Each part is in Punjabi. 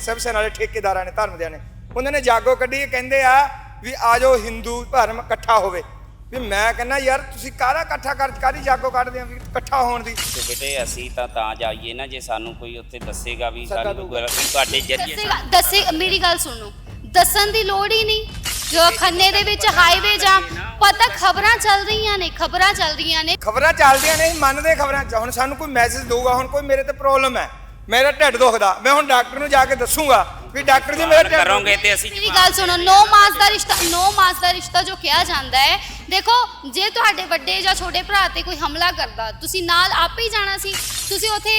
ਸਿਵ ਸੈਨਾ ਵਾਲੇ ਠੇਕੇਦਾਰਾਂ ਨੇ ਧਰਮ ਦਿਆਂ ਨੇ। ਉਹਨਾਂ ਨੇ ਜਾਗੋ ਕੱਢੀ ਕਹਿੰਦੇ ਆ ਵੀ ਆਜੋ ਹਿੰਦੂ ਧਰਮ ਇਕੱਠਾ ਹੋਵੇ। ਵੀ ਮੈਂ ਕਹਿੰਦਾ ਯਾਰ ਤੁਸੀਂ ਕਾਹਦਾ ਇਕੱਠਾ ਕਰ ਕਾਹਦੀ ਜਾਗੋ ਕੱਢਦੇ ਆ ਵੀ ਇਕੱਠਾ ਹੋਣ ਦੀ? ਤੇ ਬੇਟੇ ਅਸੀਂ ਤਾਂ ਤਾਂ ਜਾਈਏ ਨਾ ਜੇ ਸਾਨੂੰ ਕੋਈ ਉੱਥੇ ਦੱਸੇਗਾ ਵੀ ਸੱਦਾ ਸਾਨੂੰ ਕੋਈ ਵੀ ਤੁਹਾਡੇ ਜਰੀਏ ਦੱਸੇਗਾ ਦੱਸੇ ਮੇਰੀ ਗੱਲ ਸੁਣੋ। ਦੱਸਣ ਦੀ ਲੋੜ ਹੀ ਨਹੀਂ। ਜੋ ਖੰਨੇ ਦੇ ਵਿੱਚ ਹਾਈਵੇ ਜਾਮ ਪਤਾ ਖਬਰਾਂ ਚੱਲ ਰਹੀਆਂ ਨੇ ਖਬਰਾਂ ਚੱਲ ਰਹੀਆਂ ਨੇ। ਖਬਰਾਂ ਚੱਲਦੀਆਂ ਨੇ ਮੰਨਦੇ ਖਬਰਾਂ ਚ। ਹੁਣ ਸਾਨੂੰ ਕੋਈ ਮੈਸੇਜ ਦਊਗਾ ਹੁਣ ਕੋਈ ਮੇਰੇ ਤੇ ਪ੍ਰੋਬਲਮ ਹੈ। ਮੇਰਾ ਢਿੱਡ ਦੁਖਦਾ ਮੈਂ ਹੁਣ ਡਾਕਟਰ ਨੂੰ ਜਾ ਕੇ ਦੱਸੂਗਾ। ਵੀ ਡਾਕਟਰ ਜੀ ਮੇਰਾ ਕਰੋਗੇ ਤੇ ਅਸੀਂ ਮੇਰੀ ਗੱਲ ਸੁਣੋ ਨੋ ਮਾਸ ਦਾ ਰਿਸ਼ਤਾ ਨੋ ਮਾਸ ਦਾ ਰਿਸ਼ਤਾ ਜੋ ਕਿਹਾ ਜਾਂਦਾ ਹੈ ਦੇਖੋ ਜੇ ਤੁਹਾਡੇ ਵੱਡੇ ਜਾਂ ਛੋਟੇ ਭਰਾ ਤੇ ਕੋਈ ਹਮਲਾ ਕਰਦਾ ਤੁਸੀਂ ਨਾਲ ਆਪੇ ਹੀ ਜਾਣਾ ਸੀ। ਤੁਸੀਂ ਉੱਥੇ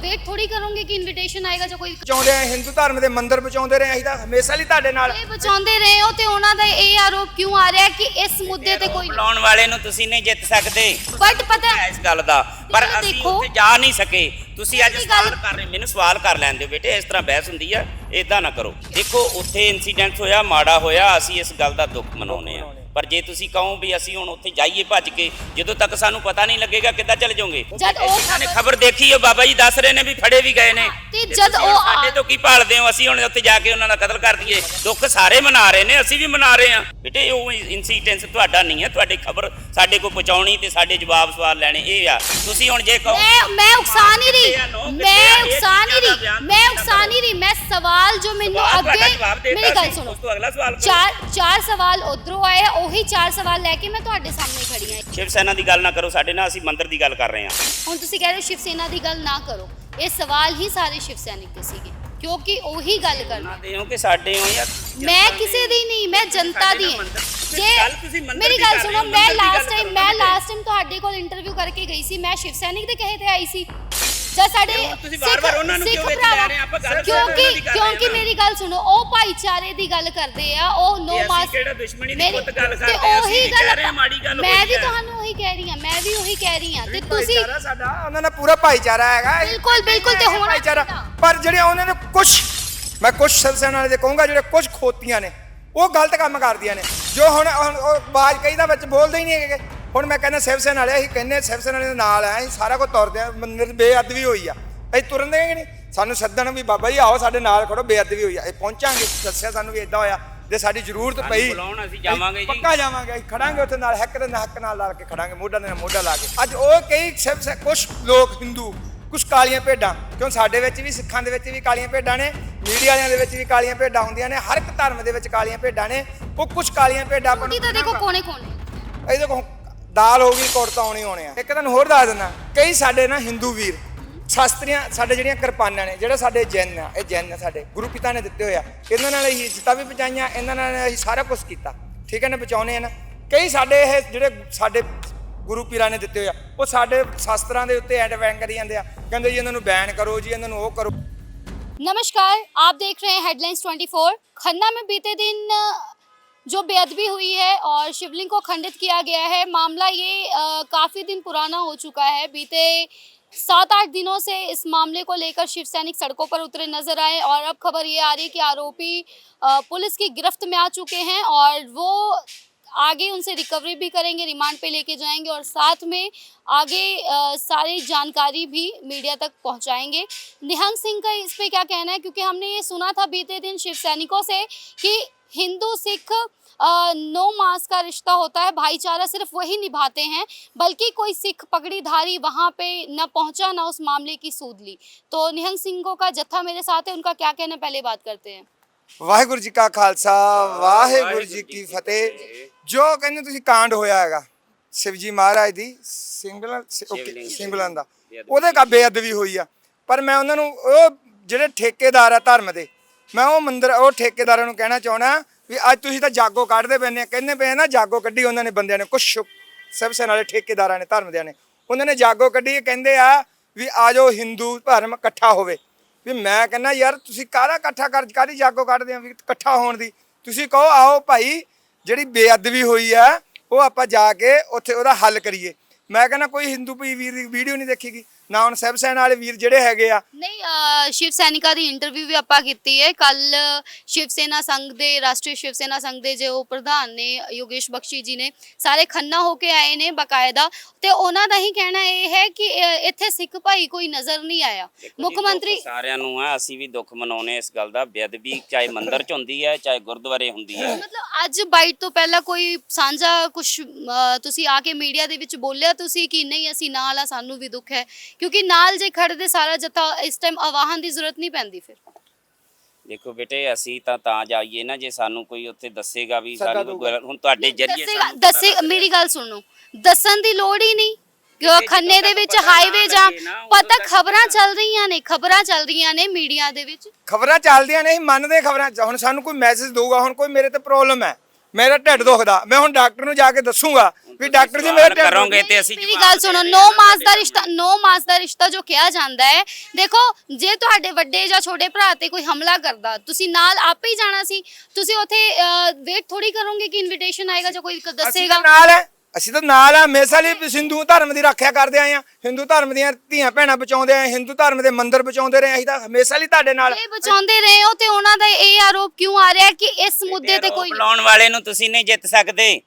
ਵੇਟ ਥੋੜੀ ਕਰੋਗੇ ਕਿ ਇਨਵੀਟੇਸ਼ਨ ਆਏਗਾ ਜਾਂ ਕੋਈ ਬਚਾਉਂਦੇ ਆ ਹਿੰਦੂ ਧਰਮ ਦੇ ਮੰਦਿਰ ਬਚਾਉਂਦੇ ਰਹੇ ਅਸੀਂ ਤਾਂ ਹਮੇਸ਼ਾ ਲਈ ਤੁਹਾਡੇ ਨਾਲ ਇਹ ਬਚਾਉਂਦੇ ਰਹੇ ਹੋ ਤੇ ਉਹਨਾਂ ਦਾ ਇਹ ਆਰੋਪ ਕਿਉਂ ਆ ਰਿਹਾ ਕਿ ਇਸ ਮੁੱਦੇ ਤੇ ਕੋਈ ਬੁਲਾਉਣ ਵਾਲੇ ਨੂੰ ਤੁਸੀਂ ਨਹੀਂ ਜਿੱਤ ਸਕਦੇ। ਬਟ ਪਤਾ ਹੈ ਇਸ ਗੱਲ ਦਾ। ਪਰ ਅਸੀਂ। ਉੱਥੇ ਜਾ ਨਹੀਂ ਸਕੇ। ਤੁਸੀਂ ਅੱਜ ਸਵਾਲ ਕਰ ਰਹੇ ਮੈਨੂੰ ਸਵਾਲ ਕਰ ਲੈਣ ਦਿਓ ਬੇਟੇ ਇਸ ਤਰ੍ਹਾਂ ਬਹਿਸ ਹੁੰਦੀ ਆ। ਇਦਾਂ ਨਾ ਕਰੋ। ਦੇਖੋ ਉੱਥੇ ਇਨਸੀਡੈਂਟ ਹੋਇਆ ਮਾੜਾ ਹੋਇਆ ਅਸੀਂ ਇਸ ਗੱਲ ਦਾ ਦੁੱਖ ਮਨਾਉਨੇ ਆ ਪਰ ਜੇ ਤੁਸੀਂ ਕਹੋ ਵੀ ਅਸੀਂ ਹੁਣ ਉੱਥੇ ਜਾਈਏ ਭੱਜ ਕੇ ਜਦੋਂ ਤੱਕ ਸਾਨੂੰ ਪਤਾ ਨਹੀਂ ਲੱਗੇਗਾ ਕਿੱਦਾਂ ਚਲੇ ਜਾਓਗੇ। ਜਦ ਉਹ ਇਹਨਾਂ ਨੇ ਖਬਰ ਦੇਖੀ ਉਹ ਬਾਬਾ ਜੀ ਦੱਸ ਰਹੇ ਨੇ ਵੀ ਫੜੇ ਵੀ ਗਏ ਨੇ। ਤੇ ਜਦ ਉਹ ਸਾਡੇ ਤੋਂ ਕੀ ਭਾਲਦੇ ਹੋ? ਅਸੀਂ ਹੁਣ ਉੱਥੇ ਜਾ ਕੇ ਉਹਨਾਂ ਦਾ ਕਤਲ ਕਰ ਦਈਏ। ਦੁੱਖ ਸਾਰੇ ਮਨਾ ਰਹੇ ਨੇ ਅਸੀਂ ਵੀ ਮਨਾ ਰਹੇ ਹਾਂ। ਬੇਟੇ ਉਹ ਇਨਸੀਡੈਂਸ ਤੁਹਾਡਾ ਨਹੀਂ ਹੈ ਤੁਹਾਡੀ ਖਬਰ ਸਾਡੇ ਕੋਲ ਪਹੁੰਚਾਉਣੀ ਤੇ ਸਾਡੇ ਜਵਾਬ ਸਵਾਲ ਲੈਣੇ ਇਹ ਆ। ਤੁਸੀਂ ਹੁਣ ਜੇ ਕਹੋ ਮੈਂ ਮੈਂ ਉਕਸਾ ਨਹੀਂ ਰਹੀ। ਆ, ਮੈਂ ਆ, ਉਕਸਾ ਨਹੀਂ ਰਹੀ। ਮੈਂ ਉਕਸਾ ਨਹੀਂ ਰਹੀ। ਮੈਂ ਸਵਾਲ ਜੋ ਮੈਨੂੰ ਅੱਗੇ ਮੇਰੀ ਗੱਲ ਸੁਣੋ। ਉਸ ਤੋਂ ਅਗਲਾ ਸਵਾਲ। ਚਾਰ ਚਾਰ ਸਵਾਲ ਉਧਰੋਂ ਆਏ ਆ, ਉਹੀ ਚਾਰ ਸਵਾਲ ਲੈ ਕੇ ਮੈਂ ਤੁਹਾਡੇ ਸਾਹਮਣੇ ਖੜੀ ਹਾਂ ਸ਼ਿਵ ਸੈਨਾ ਦੀ ਗੱਲ ਨਾ ਕਰੋ ਸਾਡੇ ਨਾਲ ਅਸੀਂ ਮੰਦਿਰ ਦੀ ਗੱਲ ਕਰ ਰਹੇ ਹਾਂ। ਹੁਣ ਤੁਸੀਂ ਕਹਿ ਰਹੇ ਹੋ ਸ਼ਿਵ ਸੈਨਾ ਦੀ ਗੱਲ ਨਾ ਕਰੋ। ਇਹ ਸਵਾਲ ਹੀ ਸਾਰੇ ਸ਼ਿਵ ਸੈਨਿਕ ਦੇ ਸੀਗੇ। ਕਿਉਂਕਿ ਉਹੀ ਗੱਲ ਕਰਨਾ ਨਾ ਦੇ ਹੋ ਕਿ ਸਾਡੇ ਹੋ ਜਾਂ ਮੈਂ ਕਿਸੇ ਦੀ ਨਹੀਂ ਮੈਂ ਜਨਤਾ ਦੀ ਹਾਂ ਜੇ ਮੇਰੀ ਗੱਲ ਸੁਣੋ ਮੈਂ ਲਾਸਟ ਟਾਈਮ ਮੈਂ ਲਾਸਟ ਟਾਈਮ ਤੁਹਾਡੇ ਕੋਲ ਇੰਟਰਵਿਊ ਕਰਕੇ ਗਈ ਸੀ ਮੈਂ ਸ਼ਿਵ ਸੈਨਿਕ ਦੇ ਕਹੇ ਤੇ ਆਈ ਸੀ ਜਾਂ ਸਾਡੇ ਤੁਸੀਂ ਵਾਰ-ਵਾਰ ਉਹਨਾਂ ਨੂੰ ਕਿਉਂ ਲੈ ਰਹੇ ਆ? ਆਪਾਂ ਗੱਲ ਕਿਉਂਕਿ ਕਿਉਂਕਿ। ਮੇਰੀ ਗੱਲ ਸੁਣੋ ਉਹ ਭਾਈਚਾਰੇ ਦੀ ਗੱਲ ਕਰਦੇ ਆ ਉਹ ਨੋ ਮਾਸ ਕਿਹੜਾ ਦੁਸ਼ਮਣੀ ਦੀ ਪੁੱਤ ਗੱਲ ਕਰਦੇ ਆ, ਉਹੀ ਗੱਲ ਮਾੜੀ ਮੈਂ ਵੀ। ਤੁਹਾਨੂੰ ਉਹੀ ਕਹਿ ਰਹੀ ਹਾਂ ਮੈਂ ਵੀ ਉਹੀ ਕਹਿ ਰਹੀ ਹਾਂ ਤੇ ਤੁਸੀਂ ਭਾਈਚਾਰਾ ਸਾਡਾ ਉਹਨਾਂ ਦਾ ਪੂਰਾ ਭਾਈਚਾਰਾ ਹੈਗਾ ਇਹ ਬਿਲਕੁਲ, ਬਿਲਕੁਲ, ਤੇ ਹੋਣਾ ਭਾਈਚਾਰਾ। ਚਾਹੀਦਾ। ਪਰ ਜਿਹੜੇ ਉਹਨਾਂ ਨੇ ਕੁਝ ਮੈਂ ਕੁਝ ਸਿਲਸਿਲੇ ਵਾਲੇ ਦੇ ਕਹੂੰਗਾ ਜਿਹੜੇ ਕੁਝ ਖੋਤੀਆਂ ਨੇ ਉਹ ਗਲਤ ਕੰਮ ਕਰਦੀਆਂ ਨੇ। ਜੋ ਹੁਣ ਹੁਣ ਉਹ ਬਾਜ ਕਈ ਦਾ ਵਿੱਚ ਬੋਲਦੇ ਹੀ ਨਹੀਂ ਹੈਗੇ। ਹੁਣ ਮੈਂ ਕਹਿੰਦਾ ਸਿਵ ਸੈਨਾ ਵਾਲੇ ਅਸੀਂ ਕਹਿੰਦੇ ਸਿਵ ਸੈਨਾ ਵਾਲੇ ਦੇ ਨਾਲ ਆ ਅਸੀਂ ਸਾਰਾ ਕੁਝ ਤੁਰਦੇ ਆ ਮੰਦਿਰ ਬੇਅਦਬੀ ਹੋਈ ਆ। ਅਸੀਂ ਤੁਰਨ ਦੇਗੇ ਨਹੀਂ। ਸਾਨੂੰ ਸੱਦਣ ਵੀ ਬਾਬਾ ਜੀ ਆਓ ਸਾਡੇ ਨਾਲ ਖੜੋ ਬੇਅਦਬੀ ਹੋਈ ਆ। ਅਸੀਂ ਪਹੁੰਚਾਂਗੇ ਦੱਸਿਆ ਸਾਨੂੰ ਵੀ ਇਦਾਂ ਹੋਇਆ। ਜੇ ਸਾਡੀ ਜ਼ਰੂਰਤ ਪਈ ਬੁਲਾਉਣ, ਅਸੀਂ ਜਾਵਾਂਗੇ ਜੀ। ਪੱਕਾ ਜਾਵਾਂਗੇ ਅਸੀਂ ਖੜਾਂਗੇ ਉੱਥੇ ਨਾਲ ਹੱਕ ਦੇ ਨਾਲ ਹੱਕ ਨਾਲ ਲਾ ਕੇ ਖੜਾਂਗੇ ਮੋਢਾ ਦੇ ਨਾਲ ਮੋਢਾ ਲਾ ਕੇ। ਅੱਜ ਉਹ ਕਈ ਸਿਵ ਸੈ- ਕੁਛ ਲੋਕ ਹਿੰਦੂ ਕੁਛ ਕਾਲੀਆਂ ਭੇਡਾਂ ਕਿਉਂ ਸਾਡੇ ਵਿੱਚ ਵੀ ਸਿੱਖਾਂ ਦੇ ਵਿੱਚ ਵੀ ਕਾਲੀਆਂ ਭੇਡਾਂ ਨੇ ਮੀਡੀਆ ਵਾਲਿਆਂ ਦੇ ਵਿੱਚ ਵੀ ਕਾਲੀਆਂ ਭੇਡਾਂ ਹੁੰਦੀਆਂ ਨੇ ਹਰ ਇੱਕ ਧਰਮ ਦੇ ਵਿੱਚ ਕਾਲੀਆਂ ਭੇਡਾਂ ਨੇ ਉਹ ਕੁਛ ਕਾਲੀਆਂ ਭੇਡਾਂ ਆਪਾਂ ਤਾਂ ਦੇਖੋ ਕੋਨੇ ਕੋਨੇ ਇਹ ਦੇਖੋ ਦਾਲ ਹੋ ਗਈ ਕੁੜਤਾ ਆਉਣੀ ਹੋਣੇ ਆ। ਇੱਕ ਤੁਹਾਨੂੰ ਹੋਰ ਦੱਸ ਦਿੰਦਾ ਕਈ ਸਾਡੇ ਨਾ ਹਿੰਦੂ ਵੀਰ ਸ਼ਾਸਤਰੀਆਂ ਸਾਡੇ ਜਿਹੜੀਆਂ ਕਿਰਪਾਨਾਂ ਨੇ ਜਿਹੜੇ ਸਾਡੇ ਜੈਨ ਆ ਇਹ ਜੈਨ ਆ ਸਾਡੇ ਗੁਰੂ ਪਿਤਾ ਨੇ ਦਿੱਤੇ ਹੋਇਆ ਇਹਨਾਂ ਨਾਲ ਅਸੀਂ ਇੱਜ਼ਤਾਂ ਵੀ ਬਚਾਈਆਂ ਇਹਨਾਂ ਨਾਲ ਅਸੀਂ ਸਾਰਾ ਕੁਝ ਕੀਤਾ ਠੀਕ ਹੈ ਨਾ ਬਚਾਉਨੇ ਆ ਨਾ ਕਈ ਸਾਡੇ ਇਹ ਜਿਹੜੇ ਸਾਡੇ ਗੁਰੂ ਪੀਰਾਂ ਨੇ ਦਿੱਤੇ ਹੋਇਆ ਉਹ ਸਾਡੇ ਸ਼ਾਸਤਰਾਂ ਦੇ ਉੱਤੇ ਐਡ ਵੈਂਗ ਕਰੀ ਜਾਂਦੇ ਆ ਕਹਿੰਦੇ ਜੀ ਇਹਨਾਂ ਨੂੰ ਬੈਨ ਕਰੋ ਜੀ ਇਹਨਾਂ ਨੂੰ ਉਹ ਕਰੋ नमस्कार आप देख रहे हैं हेडलाइंस 24 खन्ना में बीते दिन जो बेअदबी हुई है और शिवलिंग को खंडित किया गया है मामला ये अ, काफी दिन पुराना हो चुका है बीते सात आठ दिनों से इस मामले को लेकर शिव सैनिक सड़कों पर उतरे नज़र आए और अब खबर ये आ रही है कि आरोपी पुलिस की गिरफ्त में आ चुके हैं और वो आगे उनसे रिकवरी भी करेंगे, रिमांड पे लेके जाएँगे और साथ में आगे सारी जानकारी भी मीडिया तक पहुंचाएँगे। निहंग सिंह का इस पे क्या कहना है? क्योंकि हमने ये सुना था बीते दिन शिव सैनिकों से कि हिंदू सिख अ, नो मास का रिश्ता होता है भाईचारा सिर्फ वही निभाते हैं बल्कि कोई सिख पगड़ीधारी वहाँ पे न पहुंचा न उस मामले की सूद ली तो निहंग सिंह का जत्था मेरे साथ है उनका क्या कहना है पहले बात करते हैं ਵਾਹਿਗੁਰੂ ਜੀ ਕਾ ਖਾਲਸਾ ਵਾਹਿਗੁਰੂ ਜੀ ਕੀ ਫਤਿਹ ਜੋ ਕਹਿੰਦੇ ਤੁਸੀਂ ਕਾਂਡ ਹੋਇਆ ਹੈਗਾ ਸ਼ਿਵਜੀ ਮਹਾਰਾਜ ਦੀ ਸਿੰਗਲ ਓਕੇ ਸ਼ਿਵਲਿੰਗ। ਸਿੰਗਲਾਂ ਦਾ ਬੇਅਦਬੀ। ਉਹਦੇ ਕਾ ਬੇਅਦਬੀ ਹੋਈ ਆ ਪਰ ਮੈਂ ਉਹਨਾਂ ਨੂੰ ਉਹ ਜਿਹੜੇ ਠੇਕੇਦਾਰ ਆ ਧਰਮ ਦੇ ਮੈਂ ਉਹ ਮੰਦਰ, ਉਹ ਠੇਕੇਦਾਰਾਂ ਨੂੰ ਕਹਿਣਾ ਚਾਹਣਾ ਵੀ ਅੱਜ ਤੁਸੀਂ ਤਾਂ ਜਾਗੋ ਕੱਢਦੇ ਪਏ ਨੇ, ਕਹਿੰਦੇ ਪਏ ਆ ਨਾ ਜਾਗੋ ਕੱਢੀ ਉਹਨਾਂ ਨੇ ਬੰਦਿਆਂ ਨੇ, ਕੁਛ ਸਿਵ ਸੈਨਾ ਵਾਲੇ ਠੇਕੇਦਾਰਾਂ ਨੇ ਧਰਮ ਦਿਆਂ ਨੇ, ਉਹਨਾਂ ਨੇ ਜਾਗੋ ਕੱਢੀ ਕਹਿੰਦੇ ਆ ਵੀ ਆਜੋ ਹਿੰਦੂ ਧਰਮ ਇਕੱਠਾ ਹੋਵੇ। ਵੀ ਮੈਂ ਕਹਿੰਦਾ ਯਾਰ ਤੁਸੀਂ ਕਾਹਦਾ ਇਕੱਠਾ ਕਰ, ਕਾਹਦੀ ਜਾਗੋ ਕੱਢਦੇ ਆ ਵੀ ਇਕੱਠਾ ਹੋਣ ਦੀ? ਤੁਸੀਂ ਕਹੋ, ਆਓ ਭਾਈ, ਜਿਹੜੀ ਬੇਅਦਬੀ ਹੋਈ ਆ, ਉਹ ਆਪਾਂ ਜਾ ਕੇ ਉੱਥੇ ਉਹਦਾ ਹੱਲ ਕਰੀਏ। ਮੈਂ ਕਹਿੰਦਾ ਕੋਈ ਹਿੰਦੂ ਵੀ ਵੀਰ ਦੀ ਵੀਡੀਓ ਨਹੀਂ ਦੇਖੇਗੀ। ਨਾ ਹੁਣ ਸਹਿਬ ਸੈਨਾ ਵਾਲੇ ਵੀਰ ਜਿਹੜੇ ਹੈਗੇ ਆ। ਨਹੀਂ ਅਹ ਸ਼ਿਵ ਸੈਨਿਕਾ ਦੀ ਇੰਟਰਵਿਊ ਵੀ ਆਪਾਂ ਕੀਤੀ ਹੈ। ਕੱਲ ਸ਼ਿਵ ਸੈਨਾ ਸੰਘ ਦੇ ਰਾਸ਼ਟਰੀ ਸ਼ਿਵ ਸੈਨਾ ਸੰਘ ਦੇ ਜੋ ਪ੍ਰਧਾਨ ਨੇ ਯੋਗੇਸ਼ ਬਖਸ਼ੀ ਜੀ ਨੇ ਸਾਰੇ ਖੰਨਾ ਹੋ ਕੇ ਆਏ ਨੇ ਬਕਾਇਦਾ। ਤੇ ਉਹਨਾਂ ਦਾ ਹੀ ਕਹਿਣਾ ਇਹ ਹੈ ਕਿ ਅਹ, ਇੱਥੇ ਸਿੱਖ ਭਾਈ ਕੋਈ ਨਜ਼ਰ ਨਹੀਂ ਆਇਆ। ਦੇਖੋ ਮੁੱਖ ਦੁੱਖ ਮੰਤਰੀ ਸਾਰਿਆਂ ਨੂੰ ਆ ਅਸੀਂ ਵੀ ਦੁੱਖ ਮਨਾਉਨੇ ਇਸ ਗੱਲ ਦਾ। ਬੇਅਦਬੀ ਚਾਹੇ ਮੰਦਿਰ ਚ ਹੁੰਦੀ ਹੈ ਚਾਹੇ ਗੁਰਦੁਆਰੇ ਹੁੰਦੀ ਹੈ। ਮਤਲਬ ਅੱਜ ਬਾਈਟ ਤੋਂ ਪਹਿਲਾਂ ਕੋਈ ਸਾਂਝਾ ਕੁਝ ਤੁਸੀਂ ਆ ਕੇ ਮੀਡੀਆ ਦੇ ਵਿੱਚ ਬੋਲਿਆ ਤੁਸੀਂ ਕਿ ਨਹੀਂ ਅਸੀਂ ਨਾਲ ਆ ਸਾਨੂੰ ਵੀ ਦੁੱਖ ਹੈ। ਕਿਉਂਕਿ ਨਾਲ ਜੇ ਖੜਦੇ ਸਾਰਾ ਜੱਥਾ ਇਸ ਟਾਈਮ ਆਵਾਹਨ ਦੀ ਜ਼ਰੂਰਤ ਨਹੀਂ ਪੈਂਦੀ ਫਿਰ ਦੇਖੋ ਬੇਟੇ ਅਸੀਂ ਤਾਂ ਤਾਂ ਜਾਈਏ ਨਾ ਜੇ ਸਾਨੂੰ ਕੋਈ ਉੱਥੇ ਦੱਸੇਗਾ ਵੀ ਸਾਨੂੰ। ਹੁਣ ਤੁਹਾਡੇ ਜਰੀਏ ਦੱਸੇਗਾ ਦੱਸੇ। ਮੇਰੀ ਗੱਲ ਸੁਣੋ ਦੱਸਣ ਦੀ ਲੋੜ ਹੀ ਨਹੀਂ ਖੰਨੇ ਦੇ ਵਿੱਚ ਹਾਈਵੇ ਨਾ ਜਾਮ ਨਾ, ਪਤਾ ਖਬਰਾਂ। ਚੱਲ ਰਹੀਆਂ ਨੇ ਖਬਰਾਂ ਚੱਲ ਰਹੀਆਂ ਨੇ ਮੀਡੀਆ ਦੇ ਵਿੱਚ ਖਬਰਾਂ ਚੱਲਦੀਆਂ ਨਹੀਂ ਮੰਨਦੇ ਖਬਰਾਂ ਹੁਣ ਸਾਨੂੰ ਕੋਈ ਮੈਸੇਜ ਦਊਗਾ ਹੁਣ ਕੋਈ ਮੇਰੇ ਤੇ ਪ੍ਰੋਬਲਮ ਹੈ ਮੇਰਾ ਢਿੱਡ ਦੁਖਦਾ ਮੈਂ ਹੁਣ ਡਾਕਟਰ ਨੂੰ ਜਾ ਕੇ ਦੱਸੂਗਾ ਵੀ ਡਾਕਟਰ ਜੀ ਮੇਰਾ ਢਿੱਡ ਕਰੋਗੇ। ਤੇ ਅਸੀਂ ਮੇਰੀ ਗੱਲ ਸੁਣੋ ਰਹੇ ਨੋ ਹਾਂ ਨਾ ਮਾਸ ਦਾ ਰਿਸ਼ਤਾ ਨੋ ਮਾਸ ਦਾ ਰਿਸ਼ਤਾ ਜੋ ਕਿਹਾ ਜਾਂਦਾ ਹੈ ਦੇਖੋ ਜੇ ਤੁਹਾਡੇ ਵੱਡੇ ਜਾਂ ਛੋਟੇ ਭਰਾ ਤੇ ਕੋਈ ਹਮਲਾ ਕਰਦਾ ਤੁਸੀਂ ਨਾਲ ਆਪੇ ਹੀ ਜਾਣਾ ਸੀ ਤੁਸੀਂ ਉੱਥੇ ਵੇਟ ਥੋੜੀ ਕਰੋਗੇ ਕਿ ਇਨਵੀਟੇਸ਼ਨ ਆਏਗਾ ਜਾਂ ਕੋਈ ਦੱਸੇਗਾ? ਨਾਲ ਹੈ। ਅਸੀਂ ਤਾਂ ਨਾਲ ਆ ਹਮੇਸ਼ਾ ਲਈ ਸਿੰਧੂ ਧਰਮ ਦੀ ਰੱਖਿਆ ਕਰਦੇ ਆਏ ਆ। ਹਿੰਦੂ ਧਰਮ ਦੀਆਂ ਧੀਆਂ ਭੈਣਾਂ ਬਚਾਉਂਦੇ ਆਏ ਹਿੰਦੂ ਧਰਮ ਦੇ ਮੰਦਿਰ ਬਚਾਉਂਦੇ ਰਹੇ ਅਸੀਂ ਤਾਂ ਹਮੇਸ਼ਾ ਲਈ ਤੁਹਾਡੇ ਨਾਲ। ਇਹ ਬਚਾਉਂਦੇ ਰਹੇ ਹੋ ਤੇ ਉਹਨਾਂ ਦਾ ਇਹ ਆਰੋਪ ਕਿਉਂ ਆ ਰਿਹਾ ਕਿ ਇਸ ਮੁੱਦੇ ਤੇ ਕੋਈ ਲਾਉਣ ਵਾਲੇ ਨੂੰ ਤੁਸੀਂ ਨਹੀਂ ਜਿੱਤ ਸਕਦੇ।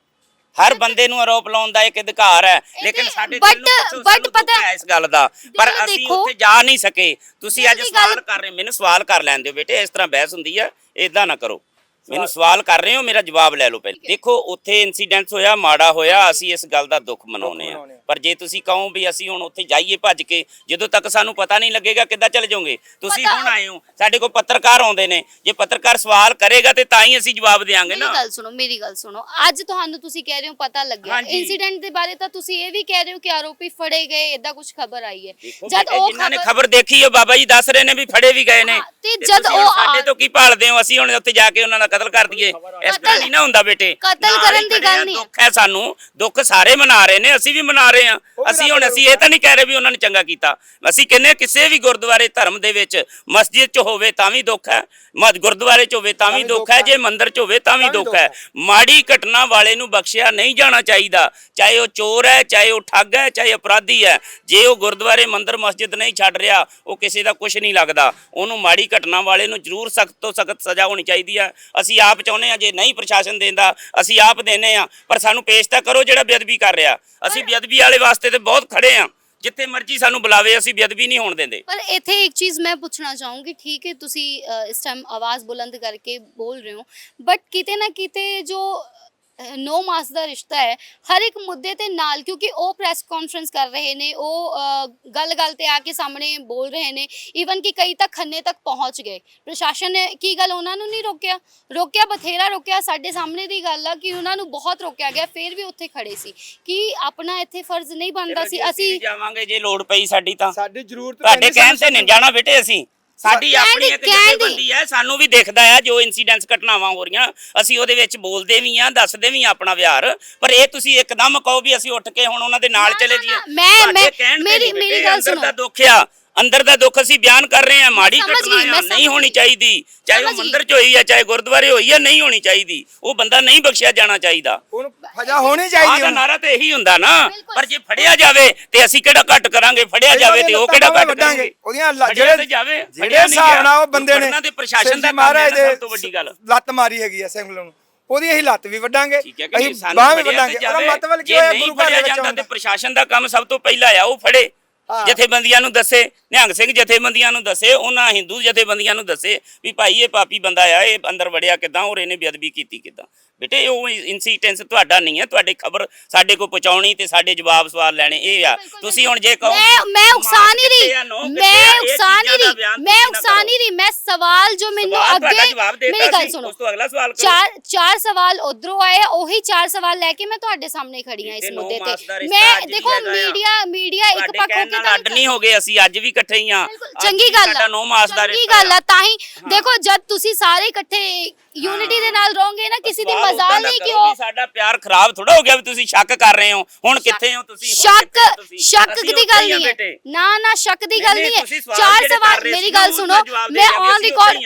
ਹਰ ਬੰਦੇ ਨੂੰ ਆਰੋਪ ਲਾਉਣ ਦਾ ਇੱਕ ਅਧਿਕਾਰ ਹੈ। ਲੇਕਿਨ ਸਾਡੇ ਦਿਲ ਨੂੰ ਦੁੱਖ ਪਤਾ- ਹੈ ਇਸ ਗੱਲ ਦਾ। ਪਰ ਅਸੀਂ ਉੱਥੇ ਜਾ ਨਹੀਂ ਸਕੇ। ਤੁਸੀਂ ਅੱਜ ਸਵਾਲ ਕਰ ਰਹੇ ਮੈਨੂੰ ਸਵਾਲ ਕਰ ਲੈਣ ਦਿਓ ਬੇਟੇ ਇਸ ਤਰ੍ਹਾਂ ਬਹਿਸ ਹੁੰਦੀ ਹੈ ਇਦਾਂ ਨਾ ਕਰੋ। ਮੈਨੂੰ ਸਵਾਲ ਕਰ ਰਹੇ ਹੋ ਮੇਰਾ ਜਵਾਬ ਲੈ ਲਓ ਪਹਿਲੇ। ਦੇਖੋ ਉੱਥੇ ਇਨਸੀਡੈਂਟ ਹੋਇਆ ਮਾੜਾ ਹੋਇਆ ਅਸੀਂ ਇਸ ਗੱਲ ਦਾ ਦੁੱਖ ਮਨਾਉਨੇ ਆ। ਪਰ ਜੇ ਤੁਸੀਂ ਕਹੋ ਵੀ ਅਸੀਂ ਹੁਣ ਉੱਥੇ ਜਾਈਏ ਭੱਜ ਕੇ ਜਦੋਂ ਤੱਕ ਸਾਨੂੰ ਪਤਾ ਨਹੀਂ ਲੱਗੇਗਾ ਕਿੱਦਾਂ ਚਲੇ ਜਾਓਗੇ। ਤੁਸੀਂ ਹੁਣ ਆਏ ਹੋ ਸਾਡੇ ਕੋਲ ਪੱਤਰਕਾਰ ਆਉਂਦੇ ਨੇ। ਜੇ ਪੱਤਰਕਾਰ ਸਵਾਲ ਕਰੇਗਾ ਤੇ ਤਾਂ ਹੀ ਅਸੀਂ ਜਵਾਬ ਦੇਵਾਂਗੇ ਮੇਰੀ ਨਾ। ਗੱਲ ਸੁਣੋ ਮੇਰੀ ਗੱਲ ਸੁਣੋ। ਅੱਜ ਤੁਹਾਨੂੰ ਤੁਸੀਂ ਕਹਿ ਰਹੇ ਹੋ ਪਤਾ ਲੱਗਿਆ। ਇਨਸੀਡੈਂਟ ਦੇ ਬਾਰੇ ਤਾਂ ਤੁਸੀਂ ਇਹ ਵੀ ਕਹਿ ਰਹੇ ਹੋ ਕਿ ਆਰੋਪੀ ਫੜੇ ਗਏ ਇਦਾਂ ਕੁਝ ਖਬਰ ਆਈ ਹੈ। ਜਦ ਉਹ ਜਿਨ੍ਹਾਂ ਨੇ ਖਬਰ ਦੇਖੀ ਹੈ ਬਾਬਾ ਜੀ ਦੱਸ ਰਹੇ ਨੇ ਵੀ ਫੜੇ ਵੀ ਗਏ ਨੇ। ਤੇ ਜਦ ਉਹ ਸਾਡੇ ਤੋਂ ਕੀ ਭਾਲਦੇ ਹੋ? ਅਸੀਂ ਹੁਣ ਉੱਥੇ ਜਾ ਕੇ ਉਹਨਾਂ ਦਾ ਕਤਲ ਕਰ ਦਈਏ। ਇਸ ਤਰ੍ਹਾਂ ਨਹੀਂ ਨਾ ਹੁੰਦਾ ਬੇਟੇ। ਕਤਲ ਕਰਨ ਦੀ ਗੱਲ ਨਹੀਂ। ਦੁੱਖ ਹੈ ਸਾਨੂੰ। ਦੁੱਖ ਸਾਰੇ ਮਨਾ ਰਹੇ ਨੇ ਅਸੀਂ ਵੀ ਮਨਾ ਰਹੇ ਹਾਂ। ਅਸੀਂ ਹੁਣ ਅਸੀਂ ਇਹ ਤਾਂ ਨਹੀਂ ਕਹਿ ਰਹੇ ਵੀ ਉਹਨਾਂ ਨੇ ਚੰਗਾ ਕੀਤਾ। ਅਸੀਂ ਕਹਿੰਦੇ ਕਿਸੇ ਵੀ ਗੁਰਦੁਆਰੇ ਧਰਮ ਦੇ ਵਿੱਚ ਮਸਜਿਦ 'ਚ ਹੋਵੇ ਤਾਂ ਵੀ ਦੁੱਖ ਹੈ ਮਦ ਗੁਰਦੁਆਰੇ 'ਚ ਹੋਵੇ ਤਾਂ ਵੀ ਦੁੱਖ ਹੈ ਜੇ ਮੰਦਿਰ 'ਚ ਹੋਵੇ ਤਾਂ ਵੀ ਦੁੱਖ ਹੈ। ਮਾੜੀ ਘਟਨਾ ਵਾਲੇ ਨੂੰ ਬਖਸ਼ਿਆ ਨਹੀਂ ਜਾਣਾ ਚਾਹੀਦਾ। ਚਾਹੇ ਉਹ ਚੋਰ ਹੈ ਚਾਹੇ ਉਹ ਠੱਗ ਹੈ ਚਾਹੇ ਅਪਰਾਧੀ ਹੈ ਜੇ ਉਹ ਗੁਰਦੁਆਰੇ ਮੰਦਿਰ ਮਸਜਿਦ ਨਹੀਂ ਛੱਡ ਰਿਹਾ ਉਹ ਕਿਸੇ ਦਾ ਕੁਝ ਨਹੀਂ ਲੱਗਦਾ। ਉਹਨੂੰ ਮਾੜੀ ਘਟਨਾ ਵਾਲੇ ਨੂੰ ਜ਼ਰੂਰ ਸਖਤ ਤੋਂ ਸਖਤ ਸਜ਼ਾ ਹੋਣੀ ਚਾਹੀਦੀ ਹੈ। ਅਸੀਂ ਆਪ ਚਾਹੁੰਦੇ ਹਾਂ ਜੇ ਨਹੀਂ ਪ੍ਰਸ਼ਾਸਨ ਦਿੰਦਾ ਅਸੀਂ ਆਪ ਦੇਨੇ ਆ ਪਰ ਸਾਨੂੰ ਪੇਸ਼ ਤਾਂ ਕਰੋ ਜਿਹੜਾ ਬੇਅਦਬੀ ਕਰ ਰਿਹਾ। ਅਸੀਂ ਬੇਅਦਬੀ ਵਾਲੇ ਵਾਸਤੇ ਤੇ ਬਹੁਤ ਖੜੇ ਆ ਜਿੱਥੇ ਮਰਜ਼ੀ ਸਾਨੂੰ ਬੁਲਾਵੇ ਅਸੀਂ ਬੇਅਦਬੀ ਨਹੀਂ ਹੋਣ ਦਿੰਦੇ। ਪਰ ਇੱਥੇ ਇੱਕ ਚੀਜ਼ ਮੈਂ ਪੁੱਛਣਾ ਚਾਹੂੰਗੀ ਠੀਕ ਹੈ ਤੁਸੀਂ ਅ, ਇਸ ਟਾਈਮ ਆਵਾਜ਼ ਬੁਲੰਦ ਕਰਕੇ ਬੋਲ ਰਹੇ ਹੋ ਬਟ ਕਿਤੇ ਨਾ ਕਿਤੇ ਜੋ ਨੋ ਮਾਸ ਦਾ ਰਿਸ਼ਤਾ ਹੈ ਹਰ ਇੱਕ ਮੁੱਦੇ ਤੇ ਨਾਲ ਕਿਉਂਕਿ ਉਹ ਪ੍ਰੈਸ ਕਾਨਫਰੰਸ ਕਰ ਰਹੇ ਨੇ ਉਹ ਗੱਲ-ਗੱਲ ਤੇ ਆ ਕੇ ਸਾਹਮਣੇ ਬੋਲ ਰਹੇ ਨੇ ਈਵਨ ਕਿ ਕਈ ਤੱਕ ਖੰਨੇ ਤੱਕ ਪਹੁੰਚ ਗਏ। ਪ੍ਰਸ਼ਾਸਨ ਨੇ ਕੀ ਗੱਲ ਉਹਨਾਂ ਨੂੰ ਨਹੀਂ ਰੋਕਿਆ? ਰੋਕਿਆ ਬਥੇਰਾ ਰੋਕਿਆ ਸਾਡੇ ਸਾਹਮਣੇ ਦੀ ਗੱਲ ਆ ਕਿ ਉਹਨਾਂ ਨੂੰ ਬਹੁਤ ਰੋਕਿਆ ਗਿਆ ਫਿਰ ਵੀ ਉੱਥੇ ਖੜੇ ਸੀ। ਕਿ ਆਪਣਾ ਇੱਥੇ ਫਰਜ਼ ਨਹੀਂ ਬਣਦਾ ਸੀ? ਅਸੀਂ ਜਾਵਾਂਗੇ ਜੇ ਲੋੜ ਪਈ ਸਾਡੀ ਤਾਂ। ਸਾਡੀ ਜ਼ਰੂਰਤ ਤੁਹਾਡੇ ਕਹਿਣ ਤੇ ਨਹੀਂ ਜਾਣਾ ਬੇਟੇ ਅਸੀਂ। ਸਾਡੀ ਆਪਣੀ ਇੱਕ ਜਥੇਬੰਦੀ ਹੈ ਸਾਨੂੰ ਵੀ ਦਿਖਦਾ ਹੈ ਜੋ ਇਨਸੀਡੈਂਟਸ ਘਟਨਾਵਾਂ ਹੋ ਰਹੀਆਂ ਅਸੀਂ ਉਹਦੇ ਵਿੱਚ ਬੋਲਦੇ ਵੀ ਆ ਦੱਸਦੇ ਵੀ ਆ ਆਪਣਾ ਵਿਹਾਰ ਪਰ ਇਹ ਤੁਸੀਂ ਇੱਕਦਮ ਕਹੋ ਵੀ ਅਸੀਂ ਉੱਠ ਕੇ ਹੁਣ ਉਹਨਾਂ ਦੇ ਨਾਲ ਚਲੇ ਜਾਈਏ ਮੈਂ- ਮੈਂ- ਮੇਰੀ- ਮੇਰੀ ਗੱਲ ਸੁਣੋ। ਦਾ ਦੁੱਖ ਆ ਅੰਦਰ ਦਾ ਦੁੱਖ ਅਸੀਂ ਬਿਆਨ ਕਰ ਰਹੇ ਹਾਂ ਮਾੜੀ ਸਮਝ ਘਟਨਾ ਆ ਨਹੀਂ ਹੋਣੀ। ਚਾਹੀਦੀ ਚਾਹੇ ਉਹ ਸਮਝ ਗਈ। ਮੰਦਿਰ 'ਚ ਹੋਈ ਹੈ ਚਾਹੇ ਗੁਰਦੁਆਰੇ ਹੋਈ ਹੈ ਨਹੀਂ ਹੋਣੀ ਚਾਹੀਦੀ ਉਹ ਬੰਦਾ ਨਹੀਂ ਬਖਸ਼ਿਆ ਜਾਣਾ ਚਾਹੀਦਾ ਉਹਨੂੰ ਸਜ਼ਾ ਹੋਣੀ ਆਹ ਚਾਹੀਦੀ ਦਾ ਉਹਨੂੰ। ਨਾਰਾ ਤੇ ਇਹੀ ਹੁੰਦਾ ਨਾ ਬਿਲਕੁਲ। ਪਰ ਜੇ ਫੜਿਆ ਜਾਵੇ ਤੇ ਅਸੀਂ ਕਿਹੜਾ ਘੱਟ ਕਰਾਂਗੇ ਫੜਿਆ ਜਾਵੇ ਤੇ ਉਹ ਕਿਹੜਾ ਘੱਟ ਕਰਾਂਗੇ ਉਹਦੀਆਂ ਲ- ਜਿਹੜੇ ਤੇ ਜਾਵੇ ਜਿਹੜੇ ਫੜਿਆ ਨਹੀਂ ਹਿਸਾਬ ਗਿਆ। ਨਾਲ ਉਹ ਬੰਦੇ ਨੇ ਫੜਨਾ ਤੇ ਪ੍ਰਸ਼ਾਸਨ ਦਾ ਕੰਮ ਹੈ ਮਹਾਰਾਜ ਨਾ ਦੇ ਸਭ ਤੋਂ ਵੱਡੀ ਗੱਲ ਲੱਤ ਮਾਰੀ ਹੈਗੀ ਆ ਸਿੰਘ ਨੂੰ ਉਹਦੀ ਅਸੀਂ ਲੱਤ ਵੀ ਵੱਡਾਂਗੇ ਠੀਕ ਹੈ ਕਿ ਅਸੀਂ ਨਹੀਂ, ਸਾਨੂੰ ਬਾਹ ਵੀ ਫੜਿਆ ਵੱਡਾਂਗੇ ਤੇ ਉਹਦਾ ਜਾਵੇ। ਮਤਲਬ ਕੀ ਜੇ ਹੋਇਆ ਨਹੀਂ ਗੁਰੂ ਘਰ ਫੜਿਆ ਦੇ ਵਿੱਚ ਜਾਂਦਾ ਆਉਣ ਤੇ ਦਾ ਪ੍ਰਸ਼ਾਸਨ ਦਾ ਕੰਮ ਸਭ ਤੋਂ ਪਹਿਲਾਂ ਆ ਉਹ ਫੜੇ। ਜਥੇਬੰਦੀਆਂ ਨੂੰ ਦੱਸੇ ਨਿਹੰਗ ਸਿੰਘ ਜਥੇਬੰਦੀਆਂ ਨੂੰ ਦੱਸੇ ਉਹਨਾਂ ਹਿੰਦੂ ਜਥੇਬੰਦੀਆਂ ਨੂੰ ਦੱਸੇ ਵੀ ਭਾਈ ਇਹ ਪਾਪੀ ਬੰਦਾ ਆ ਇਹ ਅੰਦਰ ਵੜਿਆ ਕਿਦਾਂ ਔਰ ਇਹਨੇ ਬੇਅਦਬੀ ਕੀਤੀ ਕਿਦਾਂ। ਬੇਟੇ ਉਹ ਇਨਸੀਡੈਂਸ ਤੁਹਾਡਾ ਨਹੀਂ ਹੈ ਤੁਹਾਡੀ ਖਬਰ ਸਾਡੇ ਕੋਲ ਪਹੁੰਚਾਉਣੀ ਤੇ ਸਾਡੇ ਜਵਾਬ ਸਵਾਲ ਲੈਣੇ ਇਹ ਆ। ਤੁਸੀਂ ਹੁਣ ਜੇ ਕਹੋ ਮੈਂ ਮੈਂ ਉਕਸਾ ਨਹੀਂ ਰਹੀ। ਮੈਂ ਉਕਸਾ ਨਹੀਂ ਰਹੀ। ਮੈਂ ਉਕਸਾ ਨਹੀਂ ਰਹੀ। ਮੈਂ ਸਵਾਲ ਜੋ ਮੈਨੂੰ ਅੱਗੇ ਮੇਰੀ ਗੱਲ ਸੁਣੋ। ਉਸ ਤੋਂ ਅਗਲਾ ਸਵਾਲ ਕਰੋ। ਚਾਰ ਚਾਰ ਸਵਾਲ ਉਧਰੋਂ ਆਏ ਉਹੀ ਚਾਰ ਸਵਾਲ ਲੈ ਕੇ ਮੈਂ ਤੁਹਾਡੇ ਸਾਹਮਣੇ ਖੜੀ ਆ ਇਸ ਮੁੱਦੇ ਤੇ। ਮੈਂ ਦੇਖੋ। ਮੀਡੀਆ ਮੀਡੀਆ ਇੱਕ ਪੱਖ ਹੋ ਕੇ ਨਾਲ ਅੱਡ ਨਹੀਂ ਹੋ ਗਏ ਅਸੀਂ ਅੱਜ ਵੀ ਇਕੱਠੇ ਹੀ ਆ। ਚੰਗੀ ਗੱਲ ਸਾਡਾ ਨੌ ਮਾਸ ਦਾ ਚੰਗੀ ਗੱਲ ਆ ਤਾਂ ਹੀ ਦੇਖੋ ਜਦ ਤੁਸੀਂ ਸਾਰੇ ਇਕੱਠੇ ਯੂਨਿਟੀ ਦੇ ਨਾਲ ਰਹੋਗੇ ਨਾ ਕਿਸੇ ਦੀ ਮਜ਼ਾਲ ਨਹੀਂ ਕਿ ਉਹ ਸਾਡਾ ਪਿਆਰ ਖਰਾਬ ਥੋੜਾ ਹੋ ਗਿਆ ਵੀ ਤੁਸੀਂ ਸ਼ੱਕ ਕਰ ਰਹੇ ਹੋ। ਹੁਣ ਕਿੱਥੇ ਹੋ ਤੁਸੀਂ? ਸ਼ੱਕ? ਸ਼ੱਕ ਦੀ ਗੱਲ ਨਹੀਂ ਹੈ। ਨਾ ਨਾ ਸ਼ੱਕ ਦੀ ਗੱਲ ਨਹੀਂ, ਹੈ। ਚਾਰ ਸਵਾਲ ਮੇਰੀ ਗੱਲ ਸੁਣੋ। ਮੈਂ ਔਨ ਰਿਕਾਰਡ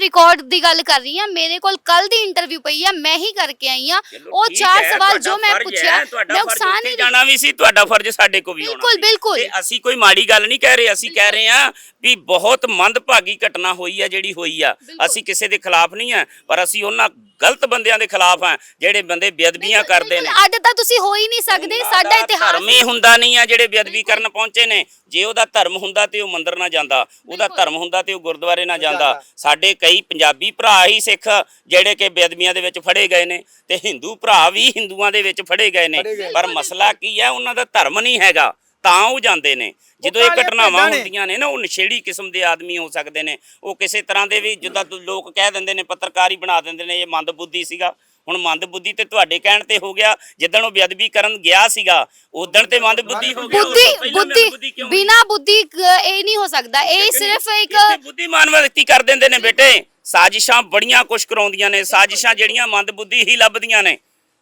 ਰਿਕਾਰਡ ਦੀ ਗੱਲ ਕਰ ਰਹੀ ਹਾਂ ਮੇਰੇ ਕੋਲ ਕੱਲ ਦੀ ਇੰਟਰਵਿਊ ਪਈ ਆ ਮੈਂ ਹੀ ਕਰਕੇ ਆਈ ਆ ਚਲੋ ਉਹ ਠੀਕ ਚਾਰ ਹੈ, ਸਵਾਲ ਤੁਹਾਡਾ ਜੋ ਮੈਂ ਫਰਜ਼ ਪੁੱਛਿਆ ਹੈ, ਤੁਹਾਡਾ ਮੈਂ ਫਰਜ਼ ਉਕਸਾਨ ਉੱਥੇ ਹੀ ਜਾਣਾ ਵੀ ਸੀ ਤੁਹਾਡਾ ਫਰਜ਼ ਸਾਡੇ ਕੋ ਵੀ ਆਉਣਾ ਬਿਲਕੁਲ, ਸੀ। ਬਿਲਕੁਲ। ਤੇ ਅਸੀਂ ਕੋਈ ਮਾੜੀ ਗੱਲ ਨਹੀਂ ਕਹਿ ਰਹੇ ਅਸੀਂ ਕਹਿ ਰਹੇ ਹਾਂ ਵੀ ਬਹੁਤ ਮੰਦਭਾਗੀ ਘਟਨਾ ਹੋਈ ਆ ਜਿਹੜੀ ਹੋਈ ਆ ਬਿਲਕੁਲ। ਅਸੀਂ ਕਿਸੇ ਦੇ ਖਿਲਾਫ ਨਹੀਂ ਆ ਪਰ ਅਸੀਂ ਉਹਨਾਂ ਗਲਤ ਬੰਦਿਆਂ ਦੇ ਖਿਲਾਫ ਆ ਜਿਹੜੇ ਬੰਦੇ ਬੇਅਦਬੀਆਂ ਕਰਦੇ ਨੇ। ਅੱਡ ਤਾਂ ਤੁਸੀਂ ਹੋ ਹੀ ਨਹੀਂ ਸਕਦੇ ਸਾਡਾ ਇਤਿਹਾਸ ਧਰਮ ਹੀ ਹੁੰਦਾ ਨਹੀਂ ਆ ਜਿਹੜੇ ਬੇਅਦਬੀ ਕਰਨ ਪਹੁੰਚੇ ਨੇ। ਜੇ ਉਹਦਾ ਧਰਮ ਹੁੰਦਾ ਤੇ ਉਹ ਮੰਦਿਰ ਨਾ ਜਾਂਦਾ ਉਹਦਾ। ਧਰਮ ਹੁੰਦਾ ਤੇ ਉਹ ਗੁਰਦੁਆਰੇ ਨਾ ਜਾਂਦਾ। ਸਾਡੇ ਕਈ ਪੰਜਾਬੀ ਭਰਾ ਹੀ ਸਿੱਖ ਜਿਹੜੇ ਕਿ ਬੇਅਦਬੀਆਂ ਦੇ ਵਿੱਚ ਫੜੇ ਗਏ ਨੇ ਤੇ ਹਿੰਦੂ ਭਰਾ ਵੀ ਹਿੰਦੂਆਂ ਦੇ ਵਿੱਚ ਫੜੇ ਗਏ ਨੇ। ਪਰ ਮਸਲਾ ਕੀ ਹੈ ਉਹਨਾਂ ਦਾ ਧਰਮ ਨਹੀਂ ਹੈਗਾ। ਤਾਂ ਉਹ ਜਾਂਦੇ ਨੇ। ਜਦੋਂ ਇਹ ਘਟਨਾਵਾਂ। ਹੁੰਦੀਆਂ ਨੇ ਨਾ ਉਹ ਨਸ਼ੇੜੀ ਕਿਸਮ ਦੇ ਆਦਮੀ ਹੋ ਸਕਦੇ ਨੇ। ਉਹ ਕਿਸੇ ਤਰ੍ਹਾਂ ਦੇ ਵੀ ਜਿੱਦਾਂ ਲੋਕ ਕਹਿ ਦਿੰਦੇ ਨੇ ਪੱਤਰਕਾਰੀ ਬਣਾ ਦਿੰਦੇ ਨੇ ਇਹ ਮੰਦਬੁੱਧੀ ਸੀਗਾ। ਹੁਣ ਮੰਦਬੁੱਧੀ ਤੇ ਤੁਹਾਡੇ ਕਹਿਣ ਤੇ ਹੋ ਗਿਆ ਜਿੱਦਣ ਉਹ ਬੇਅਦਬੀ ਕਰਨ ਗਿਆ ਸੀਗਾ ਉਦਣ ਤੇ ਮੰਦਬੁੱਧੀ ਹੋ ਗਿਆ। ਬੁੱਧੀ ਉਦੋਂ ਬੁੱਧੀ? ਬਿਨਾ ਬੁੱਧੀ ਇਹ ਨਹੀਂ ਹੋ ਸਕਦਾ। ਇਹ ਸਿਰਫ? ਇੱਕ ਬੁੱਧੀਮਾਨ ਵਿਅਕਤੀ ਕਰ ਦਿੰਦੇ ਨੇ ਬੇਟੇ। ਸਾਜ਼ਿਸ਼ਾਂ ਬੜੀਆਂ ਕੁਛ ਕਰਾਉਂਦੀਆਂ ਨੇ। ਸਾਜ਼ਿਸ਼ਾਂ ਜਿਹੜੀਆਂ ਮੰਦਬੁੱਧੀ ਹੀ ਲੱਭਦੀਆਂ ਨੇ।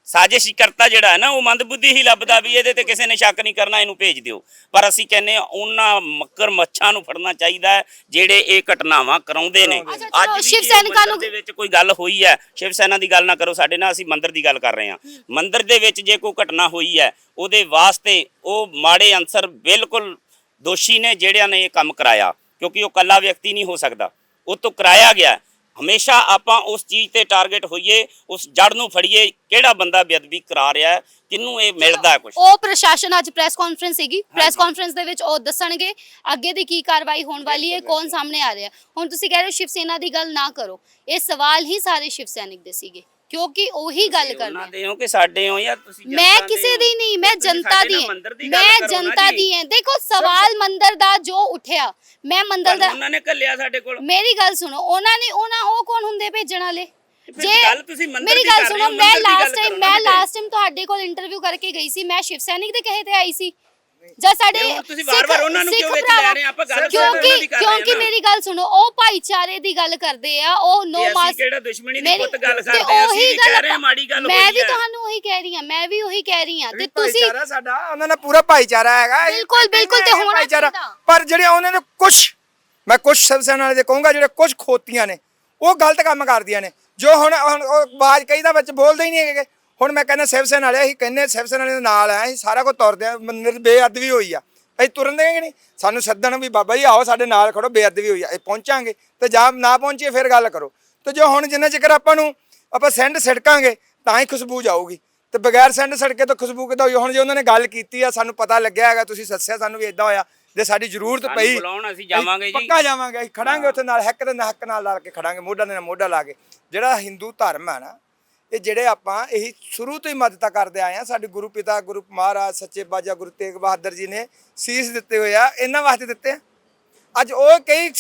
ਸਾਜ਼ਿਸ਼ ਕਰਤਾ ਜਿਹੜਾ ਹੈ ਨਾ ਉਹ ਮੰਦਬੁੱਧੀ ਹੀ ਲੱਭਦਾ ਵੀ ਇਹਦੇ ਤੇ ਕਿਸੇ ਨੇ ਸ਼ੱਕ ਨਹੀਂ ਕਰਨਾ ਇਹਨੂੰ ਭੇਜ ਦਿਓ। ਪਰ ਅਸੀਂ ਕਹਿੰਨੇ ਆ ਉਹਨਾਂ ਮੱਕਰ ਮੱਛਾਂ ਨੂੰ ਫੜਨਾ ਚਾਹੀਦਾ ਹੈ ਜਿਹੜੇ ਇਹ ਘਟਨਾਵਾਂ ਕਰਾਉਂਦੇ ਨੇ। ਅੱਜ ਵੀ ਸ਼ਿਵ ਸੈਨਿਕਾਂ ਨੂੰ- ਦੇ ਵਿੱਚ ਕੋਈ ਗੱਲ ਹੋਈ ਹੈ ਸ਼ਿਵ ਸੈਨਾ ਦੀ ਗੱਲ ਨਾ ਕਰੋ ਸਾਡੇ ਨਾਲ ਅਸੀਂ ਮੰਦਿਰ ਦੀ ਗੱਲ ਕਰ ਰਹੇ ਹਾਂ। ਮੰਦਿਰ ਦੇ ਵਿੱਚ ਜੇ ਕੋਈ ਘਟਨਾ ਹੋਈ ਹੈ ਉਹਦੇ ਵਾਸਤੇ ਉਹ ਮਾੜੇ ਅਨਸਰ ਬਿਲਕੁਲ ਦੋਸ਼ੀ ਨੇ ਜਿਹੜਿਆਂ ਨੇ ਇਹ ਕੰਮ ਕਰਾਇਆ ਕਿਉਂਕਿ ਉਹ ਕੱਲਾ ਵਿਅਕਤੀ ਨਹੀਂ ਹੋ ਸਕਦਾ। ਉਹ ਤੋਂ ਕਰਾਇਆ ਗਿਆ। ਹਮੇਸ਼ਾ ਆਪਾਂ ਉਸ ਚੀਜ਼ ਤੇ ਟਾਰਗੇਟ ਹੋਈਏ ਉਸ ਜੜ ਨੂੰ ਫੜੀਏ ਕਿਹੜਾ ਬੰਦਾ ਬੇਅਦਬੀ ਕਰਾ ਰਿਹਾ ਹੈ ਕਿਹਨੂੰ ਇਹ ਮਿਲਦਾ ਹੈ ਕੁਝ ਉਹ ਪ੍ਰਸ਼ਾਸਨ ਅੱਜ ਪ੍ਰੈਸ ਕਾਨਫਰੰਸ ਸੀਗੀ। ਪ੍ਰੈਸ ਕਾਨਫਰੰਸ ਦੇ ਵਿੱਚ ਉਹ ਦੱਸਣਗੇ ਅੱਗੇ ਦੀ ਕੀ ਕਾਰਵਾਈ ਹੋਣ ਵਾਲੀ ਹੈ ਕੌਣ ਸਾਹਮਣੇ ਆ ਰਿਹਾ। ਹੁਣ ਤੁਸੀਂ ਕਹਿ ਰਹੇ ਹੋ ਸ਼ਿਵ ਸੈਨਾ ਦੀ ਗੱਲ ਨਾ ਕਰੋ। ਇਹ ਸਵਾਲ ਹੀ ਸਾਰੇ ਸ਼ਿਵ ਸੈਨਿਕ ਦੇ ਸੀਗੇ। ਕਿਉਂਕਿ ਉਹੀ ਗੱਲ ਕਰਨਾ ਉਹਨਾਂ। ਦੇ ਹੋ ਕਿ ਸਾਡੇ ਹੋ ਜਾਂ ਤੁਸੀਂ ਮੈਂ ਕਿਸੇ? ਦੀ ਨਹੀਂ ਮੈਂ ਜਨਤਾ ਦੀ ਮੈਂ ਜਨਤਾ ਜੀ। ਦੀ ਹਾਂ ਦੇਖੋ ਸਵਾਲ ਮੰਦਰ ਦਾ ਜੋ ਉੱਠਿਆ ਮੈਂ ਮੰਦਰ ਦਾ ਉਹਨਾਂ ਨੇ ਘੱਲਿਆ ਸਾਡੇ ਕੋਲ ਮੇਰੀ ਗੱਲ ਸੁਣੋ ਉਹਨਾਂ ਨੇ ਉਹਨਾਂ ਉਹ ਕੌਣ ਹੁੰਦੇ ਭੇਜਣ ਵਾਲੇ ਫਿਰ ਗੱਲ ਤੁਸੀਂ ਮੰਦਿਰ ਮੇਰੀ ਗੱਲ ਸੁਣੋ ਮੈਂ ਲਾਸਟ ਟਾਈਮ ਮੈਂ। ਲਾਸਟ ਟਾਈਮ ਤੁਹਾਡੇ ਕੋਲ ਇੰਟਰਵਿਊ ਕਰਕੇ ਗਈ ਸੀ ਮੈਂ ਸ਼ਿਵ ਸੈਨਿਕ ਦੇ ਕਹੇ ਤੇ ਆਈ ਸੀ ਜਾਂ ਸਾਡੇ ਹੁਣ ਤੁਸੀਂ ਵਾਰ-ਵਾਰ ਉਹਨਾਂ ਨੂੰ ਸਿੱਖ ਕਿਉਂ ਵਿੱਚ ਭਰਾਵਾਂ- ਲੈ ਰਹੇ ਆ? ਆਪਾਂ ਗੱਲ ਸਿਰਫ ਕਿਉਂਕਿ ਉਹਨਾਂ ਦੀ ਕਰ ਰਹੇ ਆ ਕਿਉਂਕਿ ਨਾ। ਮੇਰੀ ਗੱਲ ਸੁਣੋ ਉਹ ਭਾਈਚਾਰੇ ਦੀ ਗੱਲ ਕਰਦੇ ਆ ਉਹ ਨੋ ਤੇ ਅਸੀਂ ਮਾਸ ਕਿਹੜਾ ਦੁਸ਼ਮਣੀ ਦੀ ਪੁੱਤ ਗੱਲ ਤੇ ਕਰਦੇ ਆ ਅਸੀਂ ਉਹੀ ਵੀ ਕਹਿ ਰਹੇ ਹਾਂ ਮਾੜੀ ਗੱਲ ਹੋਈ ਮੈਂ ਵੀ ਹੈ। ਤੁਹਾਨੂੰ ਉਹੀ ਕਹਿ ਰਹੀ ਹਾਂ ਮੈਂ ਵੀ ਉਹੀ ਕਹਿ ਰਹੀ ਹਾਂ ਤੇ ਤੁਸੀਂ ਭਾਈਚਾਰਾ ਸਾਡਾ ਉਹਨਾਂ ਦਾ ਪੂਰਾ ਭਾਈਚਾਰਾ ਹੈਗਾ ਇਹ ਬਿਲਕੁਲ, ਕਹਿੰਦੇ ਬਿਲਕੁਲ, ਤੇ ਆ ਹੋਣਾ ਭਾਈਚਾਰਾ। ਚਾਹੀਦਾ। ਪਰ ਜਿਹੜੇ ਉਹਨਾਂ ਦੇ ਕੁਝ ਮੈਂ ਕੁਝ ਸਬਸੈਨ ਵਾਲੇ ਦੇ ਕਹੂੰਗਾ ਜਿਹੜੇ ਕੁਝ ਖੋਤੀਆਂ ਨੇ ਉਹ ਗਲਤ ਕੰਮ ਕਰਦੀਆਂ ਨੇ ਜੋ ਹੁਣ ਹੁਣ ਉਹ ਆਵਾਜ਼ ਕਈ ਦਾ ਵਿੱਚ ਬੋਲਦੇ ਹੀ ਨਹੀਂ ਹੈਗੇ ਹੁਣ ਮੈਂ ਕਹਿੰਦਾ ਸਿਵਸੈਨ ਵਾਲੇ ਅਸੀਂ ਕਹਿੰਦੇ ਸਿਵਸੈਨ ਵਾਲੇ ਦੇ ਨਾਲ ਆ ਅਸੀਂ ਸਾਰਾ ਕੁਝ ਤੁਰਦੇ ਆ ਮੰਦਰ ਬੇਅਦਬੀ ਹੋਈ ਆ। ਅਸੀਂ ਤੁਰਨ ਦੇਗੇ ਨਹੀਂ? ਸਾਨੂੰ ਸੱਦਣ ਵੀ ਬਾਬਾ ਜੀ ਆਓ ਸਾਡੇ ਨਾਲ ਖੜੋ ਬੇਅਦਬੀ ਹੋਈ ਆ। ਅਸੀਂ ਪਹੁੰਚਾਂਗੇ ਤੇ ਜਾਂ ਨਾ ਪਹੁੰਚੀਏ ਫਿਰ ਗੱਲ ਕਰੋ। ਤੇ ਜੋ ਹੁਣ ਜਿੰਨਾ ਚਿਰ ਆਪਾਂ ਨੂੰ ਆਪਾਂ ਸੈਂਡ ਛਿੜਕਾਂਗੇ ਤਾਂ ਹੀ ਖੁਸ਼ਬੂ ਜਾਊਗੀ। ਤੇ ਬਗੈਰ ਸੈਂਡ ਸੜਕੇ ਤੋਂ ਖੁਸ਼ਬੂ ਕਿੱਦਾਂ ਹੋਈ ਹੁਣ ਜੇ ਉਹਨਾਂ ਨੇ ਗੱਲ ਕੀਤੀ ਆ ਸਾਨੂੰ ਪਤਾ ਲੱਗਿਆ ਹੈਗਾ ਤੁਸੀਂ ਦੱਸਿਆ ਸਾਨੂੰ ਵੀ ਇਦਾਂ ਹੋਇਆ ਜੇ ਸਾਡੀ ਜ਼ਰੂਰਤ ਪਈ ਬੁਲਾਉਣ, ਅਸੀਂ ਜਾਵਾਂਗੇ ਜੀ। ਪੱਕਾ ਜਾਵਾਂਗੇ ਅਸੀਂ ਖੜਾਂਗੇ ਉੱਥੇ ਨਾਲ ਹੱਕ ਤੇ ਹੱਕ ਨਾਲ ਲਾ ਕੇ ਖੜਾਂਗੇ ਮੋਢਾ ਦੇ ਨਾਲ ਮੋਢਾ ਲਾ ਕੇ। ਜਿਹੜਾ ਹਿੰਦੂ ਧਰਮ ਹੈ ਨਾ ਇਹ ਜਿਹੜੇ ਆਪਾਂ ਇਹੀ ਸ਼ੁਰੂ ਤੋਂ ਹੀ ਮਦਦ ਕਰਦੇ ਆਏ ਆ ਸਾਡੇ ਗੁਰੂ ਪਿਤਾ ਗੁਰੂ ਮਹਾਰਾਜ ਸੱਚੇ ਬਾਜਾ ਗੁਰੂ ਤੇਗ ਬਹਾਦਰ ਜੀ ਨੇ ਸੀਸ ਦਿੱਤੇ ਹੋਏ ਆ। ਇਹਨਾਂ ਵਾਸਤੇ ਦਿੱਤੇ ਆ। ਅੱਜ ਉਹ ਕਈ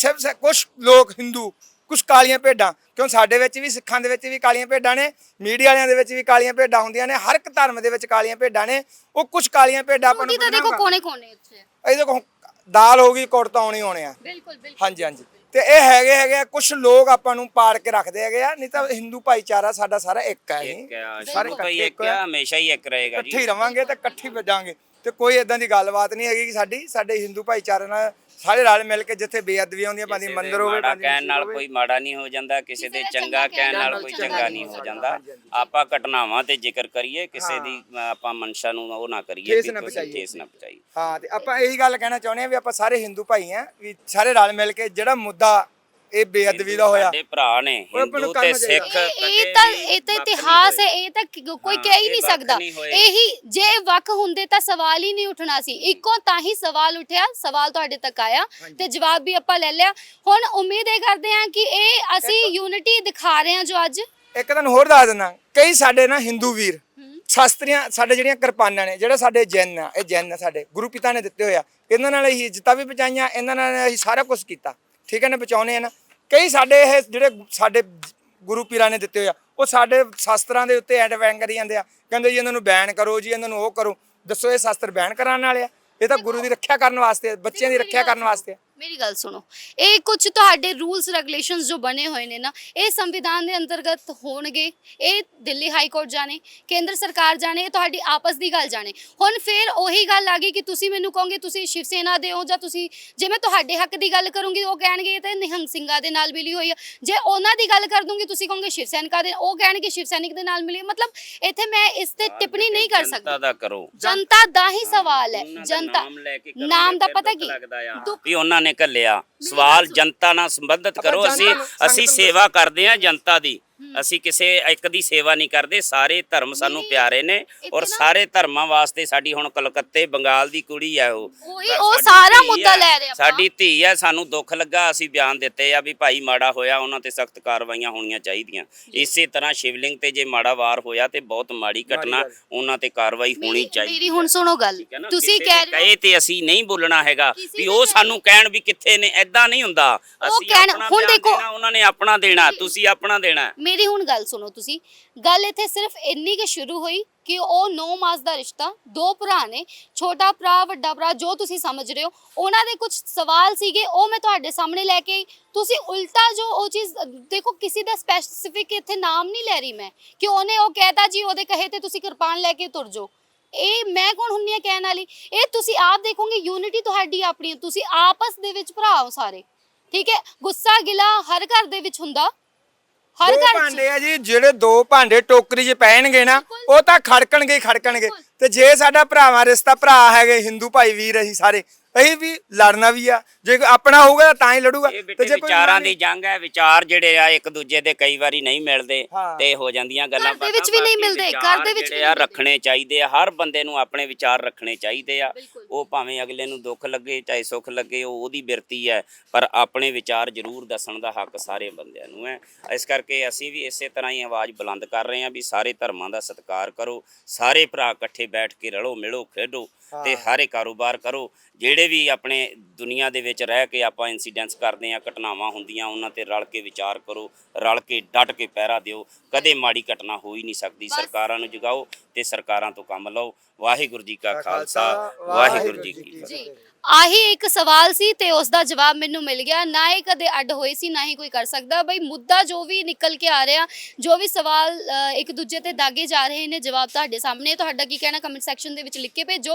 ਕੁਝ ਲੋਕ ਹਿੰਦੂ ਕੁਝ ਕਾਲੀਆਂ ਭੇਡਾਂ ਕਿਉਂ ਸਾਡੇ ਵਿੱਚ ਵੀ ਸਿੱਖਾਂ ਦੇ ਵਿੱਚ ਵੀ ਕਾਲੀਆਂ ਭੇਡਾਂ ਨੇ ਮੀਡੀਆ ਵਾਲਿਆਂ ਦੇ ਵਿੱਚ ਵੀ ਕਾਲੀਆਂ ਭੇਡਾਂ ਹੁੰਦੀਆਂ ਨੇ ਹਰ ਇੱਕ ਧਰਮ ਦੇ ਵਿੱਚ ਕਾਲੀਆਂ ਭੇਡਾਂ ਨੇ ਉਹ ਕੁਝ ਕਾਲੀਆਂ ਭੇਡਾਂ ਆਪਾਂ ਨੂੰ ਦੇਖੋ ਕੋਨੇ ਕੋਨੇ ਇੱਥੇ। ਇਹਦੇ ਕੋਲ ਦਾਲ ਹੋ ਗਈ ਕੁੜ ਤਾਂ ਆਉਣੀ ਆਉਣੇ ਆ। ਬਿਲਕੁਲ ਬਿਲਕੁਲ। ਹਾਂਜੀ ਹਾਂਜੀ। ਤੇ ਇਹ ਹੈਗੇ ਹੈਗੇ ਕੁਝ ਲੋਕ ਆਪਾਂ ਨੂੰ ਪਾੜ ਕੇ ਰੱਖਦੇ ਹੈਗੇ ਆ ਨਹੀਂ ਤਾਂ ਹਿੰਦੂ ਭਾਈਚਾਰਾ ਸਾਡਾ ਸਾਰਾ ਇੱਕ ਹੈ ਆ, ਸਾਰੇ ਇੱਕ ਆ ਹਮੇਸ਼ਾ ਹੀ ਇੱਕ ਰਹੇਗਾ ਇਕੱਠੇ ਹੀ ਜੀ ਰਵਾਂਗੇ ਤੇ ਇਕੱਠੇ ਹੀ ਵਜਾਂਗੇ। ਤੇ ਕੋਈ ਇਦਾਂ ਦੀ ਗੱਲਬਾਤ ਨਹੀਂ ਹੈਗੀ ਕਿ ਸਾਡੀ ਸਾਡੇ ਹਿੰਦੂ ਭਾਈਚਾਰੇ ਨਾਲ ਸਾਰੇ ਰਲ ਮਿਲ ਕੇ ਜਿੱਥੇ ਬੇਅਦਬੀ ਹੁੰਦੀਆਂ ਭਾਵੇਂ ਕਿਸੇ ਮੰਦਿਰ ਹੋਵੇ ਮਾੜਾ ਭਾਵੇਂ ਕਹਿਣ ਨਾਲ। ਕੋਈ ਮਾੜਾ ਨਹੀਂ ਹੋ ਜਾਂਦਾ ਕਿਸੇ ਦੇ ਚੰਗਾ ਕਹਿਣ ਨਾਲ ਕੋਈ ਚੰਗਾ ਨਹੀਂ ਹੋ ਜਾਂਦਾ। ਆਪਾਂ ਘਟਨਾਵਾਂ ਤੇ ਜ਼ਿਕਰ ਕਰੀਏ ਕਿਸੇ। ਦੀ ਆਪਾਂ ਮਨਸ਼ਾ ਨੂੰ ਉਹ ਨਾ ਕਰੀਏ ਠੇਸ ਵੀ ਨਾ ਪਹੁੰਚਾਈਏ ਹਾਂ ਤੇ ਆਪਾਂ ਇਹੀ ਗੱਲ ਕਹਿਣਾ ਚਾਹੁੰਦੇ ਆ ਵੀ ਆਪਾਂ ਸਾਰੇ ਹਿੰਦੂ ਭਾਈ ਆ ਵੀ ਸਾਰੇ ਰਲ ਮਿਲ ਕੇ ਜਿਹੜਾ ਮੁੱਦਾ ਇਹ ਬੇਅਦਬੀ ਦਾ ਹੋਇਆ। ਸਾਡੇ ਭਰਾ ਨੇ ਹਿੰਦੂ ਤੇ। ਸਿੱਖ ਇਹ ਕਦੇ ਇਹ ਤਾਂ ਇਹ ਤਾਂ ਇਤਿਹਾਸ ਹੈ। ਇਹ ਤਾਂ ਕੋਈ ਹਾਂ, ਕਹਿ ਹੀ ਨਹੀਂ ਸਕਦਾ। ਇਹੀ ਜੇ ਵੱਖ ਹੁੰਦੇ ਤਾਂ ਸਵਾਲ ਹੀ ਨਹੀਂ ਉੱਠਣਾ ਸੀ। ਇੱਕੋ ਤਾਂ ਹੀ ਸਵਾਲ ਉੱਠਿਆ ਸਵਾਲ ਤੁਹਾਡੇ ਤੱਕ ਆਇਆ ਤੇ ਜਵਾਬ ਵੀ ਆਪਾਂ ਲੈ ਲਿਆ। ਹੁਣ ਉਮੀਦ ਇਹ ਕਰਦੇ ਹਾਂ ਕਿ ਇਹ ਅਸੀਂ ਯੂਨਿਟੀ ਦਿਖਾ ਰਹੇ ਹਾਂ ਜੋ ਅੱਜ ਇੱਕ ਤੁਹਾਨੂੰ ਹੋਰ ਦੱਸ ਦਿੰਦਾ। ਕਈ ਸਾਡੇ ਨਾ ਹਿੰਦੂ ਵੀਰ ਸ਼ਾਸਤਰੀਆਂ ਸਾਡੇ ਜਿਹੜੀਆਂ ਕਿਰਪਾਨਾਂ ਨੇ ਜਿਹੜੇ ਸਾਡੇ ਜੈਨ ਆ ਇਹ ਜੈਨ ਆ ਸਾਡੇ ਗੁਰੂ ਪਿਤਾ ਨੇ ਦਿੱਤੇ ਹੋਇਆ ਇਹਨਾਂ ਨਾਲ ਅਸੀਂ ਇੱਜ਼ਤਾਂ ਵੀ ਬਚਾਈਆਂ ਇਹਨਾਂ ਨਾਲ ਅਸੀਂ ਸਾਰਾ ਕੁਝ ਕੀਤਾ। ਠੀਕ ਹੈ ਨਾ ਬਚਾਉਨੇ ਆ ਨਾ। ਕਈ ਸਾਡੇ ਇਹ ਜਿਹੜੇ ਸਾਡੇ ਗੁਰੂ ਪੀਰਾਂ ਨੇ ਦਿੱਤੇ ਹੋਇਆ ਉਹ ਸਾਡੇ ਸ਼ਾਸਤਰਾਂ ਦੇ ਉੱਤੇ ਐਡ ਵੈਨ ਕਰੀ ਜਾਂਦੇ ਆ। ਕਹਿੰਦੇ ਜੀ, ਇਹਨਾਂ ਨੂੰ ਬੈਨ ਕਰੋ ਜੀ, ਇਹਨਾਂ ਨੂੰ ਉਹ ਕਰੋ। ਦੱਸੋ ਇਹ ਸ਼ਾਸਤਰ ਬੈਨ ਕਰਾਉਣ ਵਾਲੇ ਆ? ਇਹ ਤਾਂ ਗੁਰੂ ਦੀ ਰੱਖਿਆ ਕਰਨ ਵਾਸਤੇ ਬੱਚਿਆਂ ਦੀ ਰੱਖਿਆ ਕਰਨ ਵਾਸਤੇ ਆ। ਮੇਰੀ ਗੱਲ ਸੁਣੋ। ਇਹ ਕੁਝ ਤੁਹਾਡੇ ਰੂਲਸ ਰੈਗੂਲੇਸ਼ਨਸ ਜੋ ਬਣੇ ਹੋਏ ਨੇ ਨਾ ਇਹ ਸੰਵਿਧਾਨ ਦੇ ਅੰਤਰਗਤ ਹੋਣਗੇ। ਇਹ ਦਿੱਲੀ ਹਾਈ ਕੋਰਟ ਜਾਣੇ ਕੇਂਦਰ ਸਰਕਾਰ ਜਾਣੇ ਇਹ ਤੁਹਾਡੀ ਆਪਸ ਦੀ ਗੱਲ ਜਾਣੇ। ਹੁਣ ਫਿਰ ਉਹੀ ਗੱਲ ਆ ਗਈ ਕਿ ਤੁਸੀਂ ਮੈਨੂੰ ਕਹੋਗੇ ਤੁਸੀਂ ਸ਼ਿਵ ਸੈਨਾ ਦੇ ਹੋ ਜਾਂ ਤੁਸੀਂ ਜੇ ਮੈਂ ਤੁਹਾਡੇ ਹੱਕ ਦੀ ਗੱਲ ਕਰੂੰਗੀ ਉਹ ਕਹਿਣਗੇ ਇਹ ਤਾਂ ਨਿਹੰਗ ਸਿੰਘਾਂ ਦੇ ਨਾਲ ਮਿਲੀ ਹੋਈ ਆ। ਜੇ ਉਹਨਾਂ ਦੀ ਗੱਲ ਕਰ ਦੂੰਗੀ ਤੁਸੀਂ ਕਹੋਗੇ ਸ਼ਿਵ ਸੈਨਿਕਾਂ ਦੇ ਉਹ ਕਹਿਣਗੇ ਸ਼ਿਵ ਸੈਨਿਕ ਦੇ ਨਾਲ ਮਿਲੀ। ਮਤਲਬ ਇੱਥੇ ਮੈਂ ਇਸ ਤੇ ਟਿੱਪਣੀ ਨਹੀਂ ਕਰ ਜਨਤਾ ਸਕਦੀ। ਦਾ ਕਰੋ। ਜਨਤਾ ਦਾ ਹੀ ਸਵਾਲ ਹੈ। ਜਨਤਾ ਨਾਮ ਦਾ ਪਤਾ ਕੀ? ਲੱਗਦਾ ਆ। ਦੁੱਖ ਵੀ ਉਹਨਾਂ ਨੇ ਘੱਲਿਆ। ਸਵਾਲ ਜਨਤਾ ਨਾਲ ਸੰਬੰਧਿਤ ਕਰੋ ਅਸੀਂ ਨੂੰ- ਅਸੀਂ ਨੂੰ ਸੇਵਾ ਕਰਦੇ ਹਾਂ ਜਨਤਾ ਦੀ। ਅਸੀਂ ਕਿਸੇ ਇੱਕ ਦੀ ਸੇਵਾ ਨਹੀਂ ਕਰਦੇ ਸਾਰੇ ਧਰਮ ਸਾਨੂੰ ਪਿਆਰੇ ਨੇ ਔਰ ਸਾਰੇ ਧਰਮਾਂ ਵਾਸਤੇ ਸਾਡੀ ਹੁਣ ਕਲਕੱਤੇ ਬੰਗਾਲ ਦੀ ਕੁੜੀ ਹੈ ਉਹ। ਉਹੀ ਸਾਰਾ ਧੀ ਮੁੱਦਾ ਹੈ, ਲੈ ਰਹੇ ਸਾਡੀ ਧੀ ਹੈ ਸਾਨੂੰ ਦੁੱਖ ਲੱਗਾ ਅਸੀਂ ਬਿਆਨ ਦਿੱਤੇ ਆ ਵੀ ਭਾਈ ਮਾੜਾ ਹੋਇਆ ਉਹਨਾਂ ਤੇ ਸਖਤ ਕਾਰਵਾਈਆਂ ਹੋਣੀਆਂ ਚਾਹੀਦੀਆਂ। ਇਸੇ ਤਰ੍ਹਾਂ ਸ਼ਿਵਲਿੰਗ ਤੇ ਜੇ ਮਾੜਾ ਵਾਰ ਹੋਇਆ ਤੇ ਬਹੁਤ ਮਾੜੀ ਘਟਨਾ। ਉਹਨਾਂ ਤੇ ਕਾਰਵਾਈ ਹੋਣੀ ਚਾਹੀਦੀ ਮੇਰੀ। ਹੁਣ ਸੁਣੋ ਗੱਲ? ਤੁਸੀਂ ਕਹਿ ਰਹੇ ਹੋ ਕਹੇ ਤੇ ਅਸੀਂ ਨਹੀਂ ਬੋਲਣਾ ਹੈਗਾ ਵੀ ਉਹ ਸਾਨੂੰ ਕਹਿਣ ਵੀ ਕਿੱਥੇ ਨੇ ਐਦਾਂ ਨਹੀਂ ਹੁੰਦਾ। ਅਸੀਂ ਆਪਣਾ ਹੁਣ ਦੇਖੋ- ਉਹਨਾਂ ਨੇ ਆਪਣਾ ਦੇਣਾ ਤੁਸੀਂ ਆਪਣਾ ਦੇਣਾ। ਮੇਰੀ ਹੁਣ ਗੱਲ ਸੁਣੋ ਤੁਸੀਂ। ਗੱਲ ਇੱਥੇ ਸਿਰਫ ਇੰਨੀ ਕਿ ਸ਼ੁਰੂ ਹੋਈ ਕਿ ਉਹ 9 ਮਾਸ ਦਾ ਰਿਸ਼ਤਾ, ਦੋ ਭਰਾ ਨੇ, ਛੋਟਾ ਭਰਾ, ਵੱਡਾ ਭਰਾ, ਜੋ ਤੁਸੀਂ ਸਮਝ ਰਹੇ ਹੋ, ਉਹਨਾਂ ਦੇ ਕੁਝ ਸਵਾਲ ਸੀਗੇ, ਉਹ ਮੈਂ ਤੁਹਾਡੇ ਸਾਹਮਣੇ ਲੈ ਕੇ ਆਈ। ਤੁਸੀਂ ਉਲਟਾ ਜੋ ਉਹ ਚੀਜ਼, ਦੇਖੋ ਕਿਸੇ ਦਾ ਸਪੈਸੀਫਿਕ ਇੱਥੇ ਨਾਮ ਨਹੀਂ ਲੈ ਰਹੀ ਮੈਂ, ਕਿ ਉਹਨੇ ਉਹ ਕਹਿਤਾ ਜੀ, ਉਹਦੇ ਕਹੇ ਤੇ ਤੁਸੀਂ ਕਿਰਪਾਨ ਲੈ ਕੇ ਤੁਰ ਜਾਓ। ਇਹ ਮੈਂ ਕੌਣ ਹੁੰਨੀ ਆ ਕਹਿਣ ਵਾਲੀ? ਇਹ ਤੁਸੀਂ ਆਪ ਦੇਖੋਗੇ ਯੂਨਿਟੀ ਤੁਹਾਡੀ ਆਪਣੀ ਤੁਸੀਂ ਆਪਸ ਦੇ ਵਿੱਚ ਭਰਾ ਹੋ ਸਾਰੇ। ਠੀਕ ਹੈ? ਗੁੱਸਾ ਗਿਲਾ ਹਰ ਘਰ ਦੇ ਵਿੱਚ ਹੁੰਦਾ। ਹਰ ਦੋ ਘਰ 'ਚ। ਭਾਂਡੇ ਆ ਜੀ ਜਿਹੜੇ ਦੋ ਭਾਂਡੇ ਟੋਕਰੀ 'ਚ ਪੈਣਗੇ ਨਾ ਉਹ ਤਾਂ ਖੜਕਣਗੇ ਹੀ ਖੜਕਣਗੇ। ਤੇ ਜੇ ਸਾਡਾ ਭਰਾਵਾਂ ਰਿਸ਼ਤਾ ਭਰਾ ਹੈਗੇ ਹਿੰਦੂ ਭਾਈ ਵੀਰ ਅਸੀਂ ਸਾਰੇ ਅਸੀਂ ਵੀ ਲੜਨਾ ਵੀ ਆ। ਜੇ ਆਪਣਾ ਹੋਊਗਾ ਤਾਂ ਹੀ ਲੜੂਗਾ। ਇਹ ਬੇਟੇ ਜੇ ਕੋਈ ਵਿਚਾਰਾਂ ਦੀ ਜੰਗ ਹੈ ਵਿਚਾਰ ਜਿਹੜੇ ਆ ਇੱਕ ਦੂਜੇ ਦੇ ਕਈ ਵਾਰੀ ਨਹੀਂ ਮਿਲਦੇ। ਤੇ ਹੋ ਜਾਂਦੀਆਂ ਗੱਲਾਂ ਘਰ ਦੇ ਵਿੱਚ ਵੀ ਨਹੀਂ ਮਿਲਦੇ, ਘਰ ਦੇ ਵਿੱਚ ਵੀ ਆ। ਰੱਖਣੇ ਚਾਹੀਦੇ ਆ। ਹਰ ਬੰਦੇ ਨੂੰ ਆਪਣੇ ਵਿਚਾਰ ਰੱਖਣੇ ਚਾਹੀਦੇ ਆ। ਉਹ ਭਾਵੇਂ ਅਗਲੇ ਨੂੰ ਦੁੱਖ ਲੱਗੇ ਚਾਹੇ ਸੁੱਖ ਲੱਗੇ ਉਹ ਉਹਦੀ ਬਿਰਤੀ ਹੈ। ਪਰ ਆਪਣੇ ਵਿਚਾਰ ਜ਼ਰੂਰ ਦੱਸਣ ਦਾ ਹੱਕ ਸਾਰੇ ਬੰਦਿਆਂ ਨੂੰ ਹੈ। ਇਸ ਕਰਕੇ ਅਸੀਂ ਵੀ ਇਸੇ ਤਰ੍ਹਾਂ ਹੀ ਆਵਾਜ਼ ਬੁਲੰਦ ਕਰ ਰਹੇ ਹਾਂ ਵੀ ਸਾਰੇ ਧਰਮਾਂ ਦਾ ਸਤਿਕਾਰ ਕਰੋ। ਸਾਰੇ ਭਰਾ ਇਕੱਠੇ ਬੈਠ ਕੇ ਰਲੋ ਮਿਲੋ ਖੇਡੋ ਤੇ ਹਰੇ ਕਾਰੋਬਾਰ ਕਰੋ। ਜਿਹੜੇ ਵੀ ਆਪਣੇ ਦੁਨੀਆ ਦੇ ਵਿੱਚ ਰਹਿ ਕੇ ਆਪਾਂ ਇਨਸੀਡੈਂਟਸ ਕਰਦੇ ਆ ਘਟਨਾਵਾਂ ਹੁੰਦੀਆਂ ਉਹਨਾਂ ਤੇ ਰਲ ਕੇ ਵਿਚਾਰ ਕਰੋ ਰਲ ਕੇ ਡਟ ਕੇ ਪਹਿਰਾ ਦਿਓ। ਕਦੇ ਮਾੜੀ ਘਟਨਾ ਹੋ ਹੀ ਨਹੀਂ ਸਕਦੀ। ਸਰਕਾਰਾਂ ਨੂੰ ਜਗਾਓ ਤੇ ਸਰਕਾਰਾਂ ਤੋਂ ਕੰਮ ਲਓ। ਵਾਹਿਗੁਰੂ ਜੀ ਕਾ ਖਾਲਸਾ। ਵਾਹਿਗੁਰੂ ਜੀ ਕੀ ਫਤਿਹ। ਜੀ ਆਹੀ ਇੱਕ ਸਵਾਲ ਸੀ ਤੇ ਉਸ ਦਾ ਜਵਾਬ ਮੈਨੂੰ ਮਿਲ ਗਿਆ। ਨਾ ਇਹ ਕਦੇ ਅੱਡ ਹੋਏ ਸੀ ਨਾ ਹੀ ਕੋਈ ਕਰ ਸਕਦਾ। ਬਈ ਮੁੱਦਾ ਜੋ ਵੀ ਨਿਕਲ ਕੇ ਆ ਰਿਹਾ ਜੋ ਵੀ ਸਵਾਲ ਅ, ਇੱਕ ਦੂਜੇ ਤੇ ਦਾਗੇ ਜਾ ਰਹੇ ਨੇ ਜਵਾਬ ਤੁਹਾਡੇ ਸਾਹਮਣੇ। ਤੁਹਾਡਾ ਕੀ ਕਹਿਣਾ? ਕਮੈਂਟ ਸੈਕਸ਼ਨ ਦੇ ਵਿੱਚ ਲਿਖ ਕੇ ਭੇਜੋ।